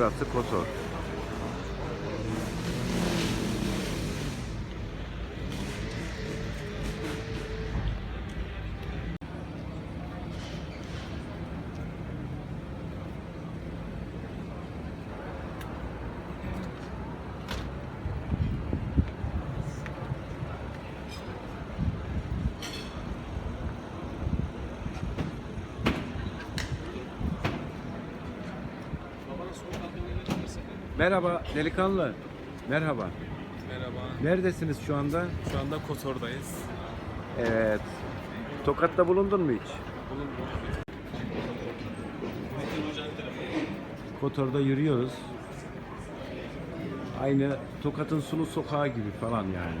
Burası Kotor. Merhaba delikanlı. Merhaba. Merhaba. Neredesiniz şu anda? Şu anda Kotor'dayız. Evet. Tokat'ta bulundun mu hiç? Kotor'da yürüyoruz. Aynı Tokat'ın Sulu Sokağı gibi falan yani.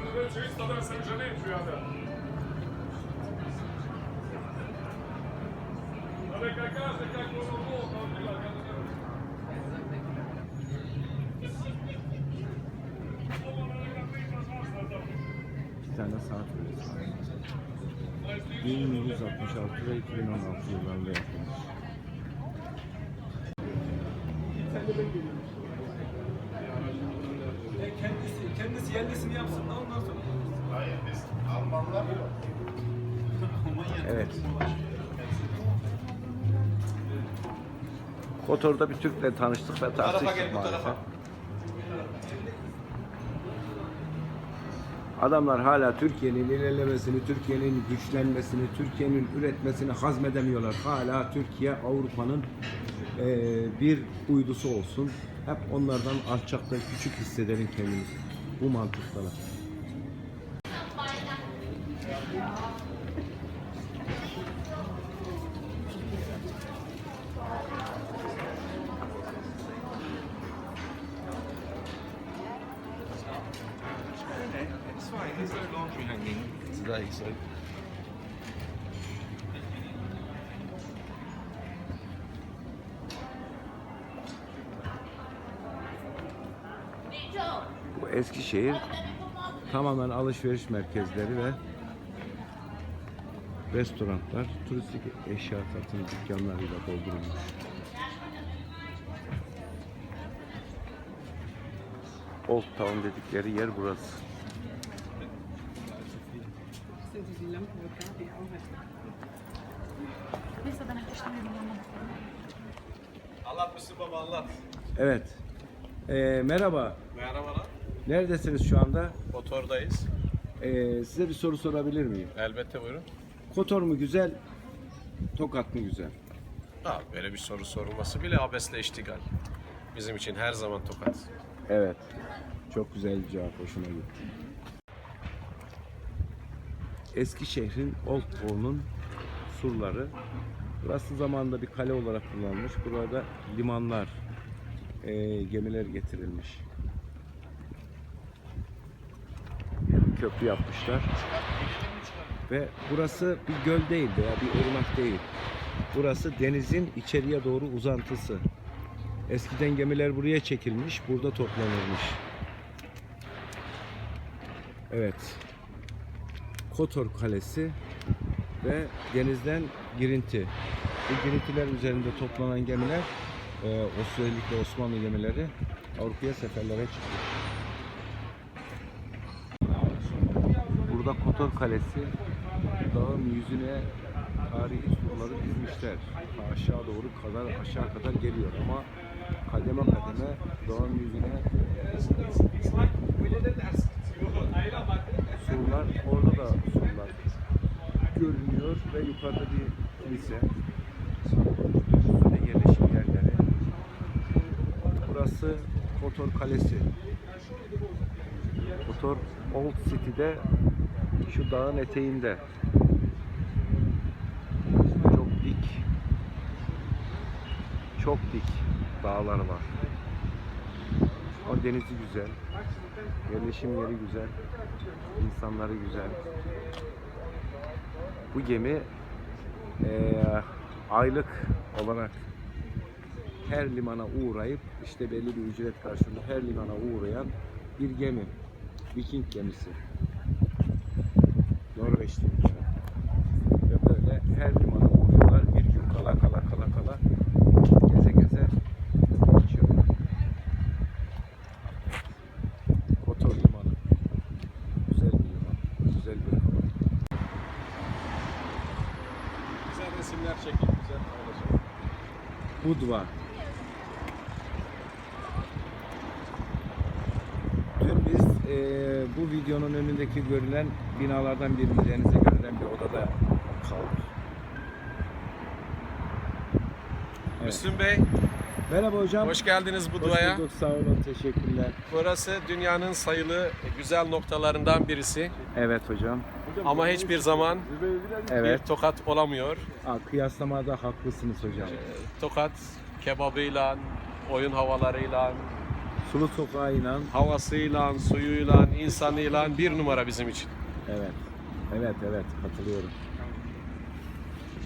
po meczu wręcz oczywista teraz sędziowie Ale jak każdy, jak było, było, to tyle. İki tane saat kulesi. 1166 ve 2016 yıllarında yapılmış. Kendisi, kendisi yerlisini yapsın da ondan sonra. Evet. Kotor'da bir Türk'le tanıştık ve tartıştık maalesef. Adamlar hala Türkiye'nin ilerlemesini, Türkiye'nin güçlenmesini, Türkiye'nin üretmesini hazmedemiyorlar. Hala Türkiye Avrupa'nın eee, bir uydusu olsun. Hep onlardan alçakta küçük hissedelim kendimizi. Bu mantıktalar. There's no laundry hanging today, so. Bu Eskişehir tamamen alışveriş merkezleri ve restoranlar, turistik eşya satım dükkanlarıyla doldurulmuş. Old Town dedikleri yer burası. Sind diese Lampe, wo Gabi auch hat. Neyse ben akıştan bir Anlat Müslüm Baba anlat. Evet. Ee, merhaba. Merhabalar. Neredesiniz şu anda? Kotor'dayız. Ee, size bir soru sorabilir miyim? Elbette buyurun. Kotor mu güzel, Tokat mı güzel? Ha, böyle bir soru sorulması bile abesle iştigal. Bizim için her zaman tokat. Evet. Çok güzel bir cevap. Hoşuma gitti. Eskişehir'in Old Town'un surları. Burası zamanında bir kale olarak kullanılmış. Burada limanlar, eee, gemiler getirilmiş. Köprü yapmışlar. Ve burası bir göl değil veya bir ırmak değil. Burası denizin içeriye doğru uzantısı. Eskiden gemiler buraya çekilmiş, burada toplanırmış. Evet. Kotor Kalesi ve denizden girinti. Bu girintiler üzerinde toplanan gemiler, e, özellikle Osmanlı gemileri Avrupa'ya seferlere çıkmış. Burada Kotor Kalesi dağın yüzüne tarihi surları dizmişler. Aşağı doğru kadar aşağı kadar geliyor ama kademe kademe dağın yüzüne Surlar, orada da surlar görünüyor ve yukarıda bir kilise. Üstünde yerleşim yerleri. Burası Kotor Kalesi. Kotor Old City'de şu dağın eteğinde. Çok dik. Çok dik dağlar var. O denizi güzel. Yerleşim yeri güzel. insanları güzel. Bu gemi eee, aylık olarak her limana uğrayıp işte belli bir ücret karşılığında her limana uğrayan bir gemi. Viking gemisi. Norveçli. Ve böyle her limana Budva. Dün biz eee, bu videonun önündeki görülen binalardan birinde denize görülen bir odada kaldık. Evet. Müslüm Bey, Merhaba hocam. hoş geldiniz Hoş Budva'ya. bulduk, sağ olun, teşekkürler. Burası dünyanın sayılı güzel noktalarından birisi. Evet hocam. Ama hiçbir zaman Evet. bir tokat olamıyor. Aa, kıyaslamada haklısınız hocam. Tokat kebabıyla, oyun havalarıyla, Sulu sokağıyla. havasıyla, suyuyla, insanıyla bir numara bizim için. Evet. Evet, evet katılıyorum.